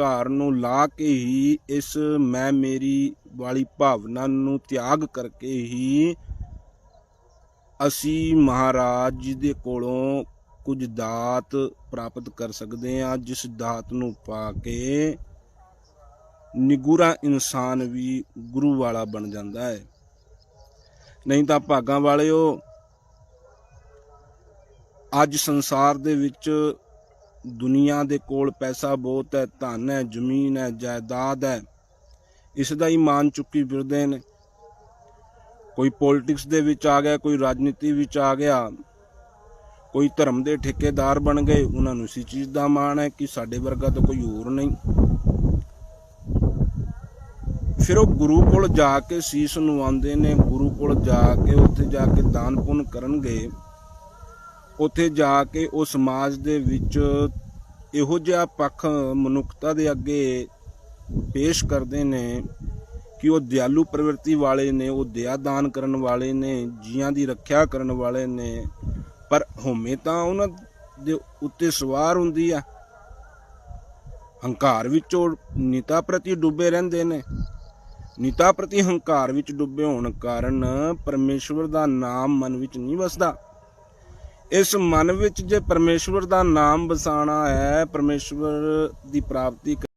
ਘਰ ਨੂੰ ਲਾ ਕੇ ਹੀ ਇਸ ਮੈਂ ਮੇਰੀ ਵਾਲੀ ਭਾਵਨਾ ਨੂੰ ਤਿਆਗ ਕਰਕੇ ਹੀ ਅਸੀਂ ਮਹਾਰਾਜ ਜੀ ਦੇ ਕੋਲੋਂ ਕੁਝ ਦਾਤ ਪ੍ਰਾਪਤ ਕਰ ਸਕਦੇ ਹਾਂ, ਜਿਸ ਦਾਤ ਨੂੰ ਪਾ ਕੇ ਨਿਗੁਰਾ ਇਨਸਾਨ ਵੀ ਗੁਰੂ ਵਾਲਾ ਬਣ ਜਾਂਦਾ ਹੈ। ਨਹੀਂ ਤਾਂ ਭਾਗਾਂ ਵਾਲਿਓ, ਅੱਜ ਸੰਸਾਰ ਦੇ ਵਿੱਚ ਦੁਨੀਆ ਦੇ ਕੋਲ ਪੈਸਾ ਬਹੁਤ ਹੈ, ਧਨ ਹੈ, ਜ਼ਮੀਨ ਹੈ, ਜਾਇਦਾਦ ਹੈ। ਇਸ ਦਾ ਹੀ ਮਾਨ ਚੁੱਕੀ ਫਿਰਦੇ ਨੇ। ਕੋਈ ਪੋਲਿਟਿਕਸ ਦੇ ਵਿੱਚ ਆ ਗਿਆ, ਕੋਈ ਰਾਜਨੀਤੀ ਵਿੱਚ ਆ ਗਿਆ, ਕੋਈ ਧਰਮ ਦੇ ਠੇਕੇਦਾਰ ਬਣ ਗਏ, ਉਹਨਾਂ ਨੂੰ ਇਸੇ ਚੀਜ਼ ਦਾ ਮਾਣ ਹੈ ਕਿ ਸਾਡੇ ਵਰਗਾ ਤਾਂ ਕੋਈ ਹੋਰ ਨਹੀਂ। ਫਿਰ ਉਹ ਗੁਰੂ ਕੋਲ ਜਾ ਕੇ ਸੀਸ ਨੂੰ ਆਉਂਦੇ ਨੇ, ਗੁਰੂ ਕੋਲ ਜਾ ਕੇ ਉੱਥੇ ਜਾ ਕੇ ਦਾਨ ਪੁੰਨ ਕਰਨਗੇ। ਉੱਥੇ ਜਾ ਕੇ ਉਹ ਸਮਾਜ ਦੇ ਵਿੱਚ ਇਹੋ ਜਿਹਾ ਪੱਖ ਮਨੁੱਖਤਾ ਦੇ ਅੱਗੇ ਪੇਸ਼ ਕਰਦੇ ਨੇ ਕਿ ਉਹ ਦਿਆਲੂ ਪ੍ਰਵਿਰਤੀ ਵਾਲੇ ਨੇ, ਉਹ ਦਇਆ ਦਾਨ ਕਰਨ ਵਾਲੇ ਨੇ, ਜੀਆਂ ਦੀ ਰੱਖਿਆ ਕਰਨ ਵਾਲੇ ਨੇ। ਪਰ ਹਉਮੈ ਤਾਂ ਉਹਨਾਂ ਦੇ ਉੱਤੇ ਸਵਾਰ ਹੁੰਦੀ ਆ। ਹੰਕਾਰ ਵਿੱਚ ਉਹ ਨੀਤਾ ਪ੍ਰਤੀ ਡੁੱਬੇ ਰਹਿੰਦੇ ਨੇ। ਨਿਤਾ ਪ੍ਰਤੀ ਹੰਕਾਰ ਵਿੱਚ ਡੁੱਬੇ ਹੋਣ ਕਾਰਨ ਪਰਮੇਸ਼ਵਰ ਦਾ ਨਾਮ ਮਨ ਵਿੱਚ ਨਹੀਂ ਵਸਦਾ। ਇਸ ਮਨ ਵਿੱਚ ਜੇ ਪਰਮੇਸ਼ਵਰ ਦਾ ਨਾਮ ਵਸਾਣਾ ਹੈ ਪਰਮੇਸ਼ਵਰ ਦੀ ਪ੍ਰਾਪਤੀ